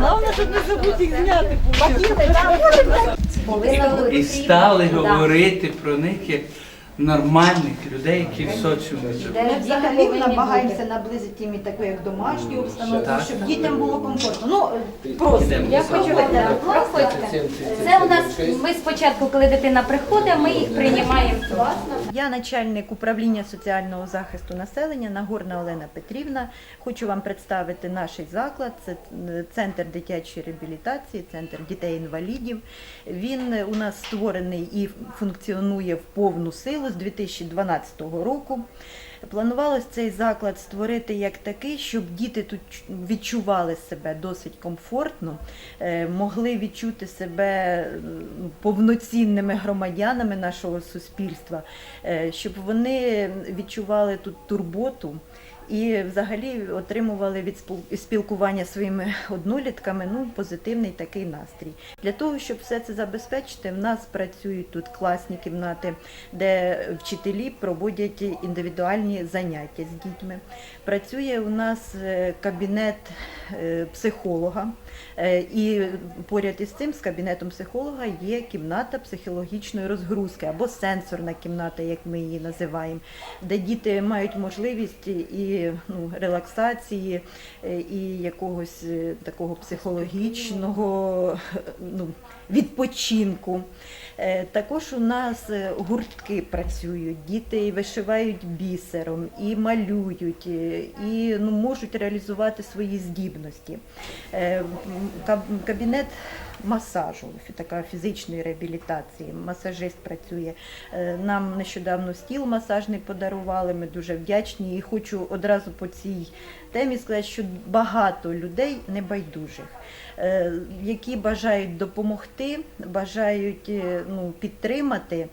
Головне, щоб не забути їх зняти. І стали говорити про них як нормальних людей, які в соціумі живуть. Ми взагалі намагаємося наблизити їм і таку як домашню обстановку, щоб дітям було комфортно. Ну, просто. Я хочу проходьте. Це ми спочатку, коли дитина приходить, ми їх приймаємо класно. Я начальник управління соціального захисту населення Нагорна Олена Петрівна. Хочу вам представити наш заклад. Це е, центр дитячої реабілітації, центр дітей-інвалідів. Він е, у нас створений і функціонує в повну силу з 2012 року. Планувалось цей заклад створити як такий, щоб діти тут відчували себе досить комфортно, е, могли відчути себе повноцінними громадянами нашого суспільства, е, щоб вони відчували тут турботу. І взагалі отримували від спіл- спілкування своїми однолітками ну, позитивний такий настрій. Для того, щоб все це забезпечити, в нас працюють тут класні кімнати, де вчителі проводять індивідуальні заняття з дітьми. Працює у нас е, кабінет е, психолога, Е, і поряд із цим з кабінетом психолога є кімната психологічної розгрузки або сенсорна кімната, як ми її називаємо, де діти мають можливість і ну, релаксації, е, і якогось е, такого психологічного ну, відпочинку. Е, Також у нас е, гуртки працюють, діти вишивають бісером, і малюють, е, і ну, можуть реалізувати свої здібності. Е, Кабінет масажу, така фізичної реабілітації, масажист працює. Е, Нам нещодавно стіл масажний подарували, ми дуже вдячні. І хочу одразу по цій темі сказати, що багато людей небайдужих, е, які бажають допомогти, бажають е, ну, підтримати.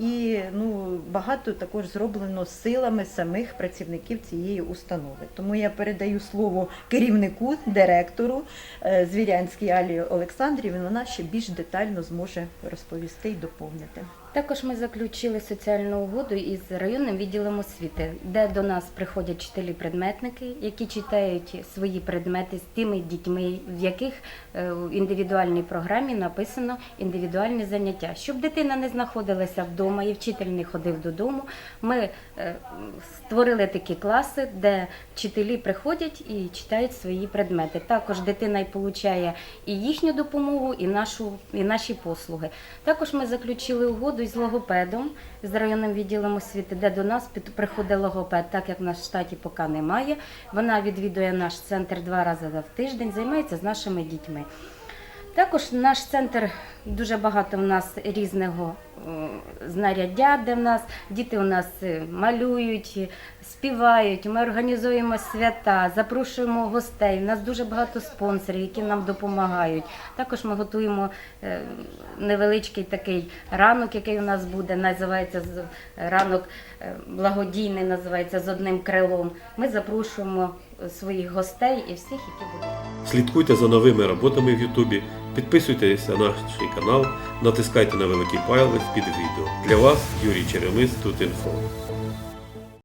І ну, багато також зроблено силами самих працівників цієї установи. Тому я передаю слово керівнику, директору е, Звірянській Алі Олександрівні. Вона ще більш детально зможе розповісти і доповнити. Також ми заключили соціальну угоду із районним відділом освіти, де до нас приходять вчителі-предметники, які читають свої предмети з тими дітьми, в яких е, в індивідуальній програмі написано індивідуальні заняття. Щоб дитина не знаходилася вдома і вчитель не ходив додому. Ми е, створили такі класи, де вчителі приходять і читають свої предмети. Також дитина й получає і їхню допомогу, і нашу і наші послуги. Також ми заключили угоду з логопедом з районним відділом освіти, де до нас приходить логопед, так як в нас в штаті поки немає. Вона відвідує наш центр два рази в тиждень, займається з нашими дітьми. Також наш центр дуже багато в нас різного знаряддя, де в нас діти у нас е, малюють, е, співають. Ми організуємо свята, запрошуємо гостей. У нас дуже багато спонсорів, які нам допомагають. Також ми готуємо е, невеличкий такий ранок, який у нас буде. Називається ранок благодійний, називається з одним крилом. Ми запрошуємо своїх гостей і всіх, які будуть. Слідкуйте за новими роботами в Ютубі, підписуйтесь на наш канал, натискайте на великий палець під відео. Для вас Юрій Черемис тут інфо.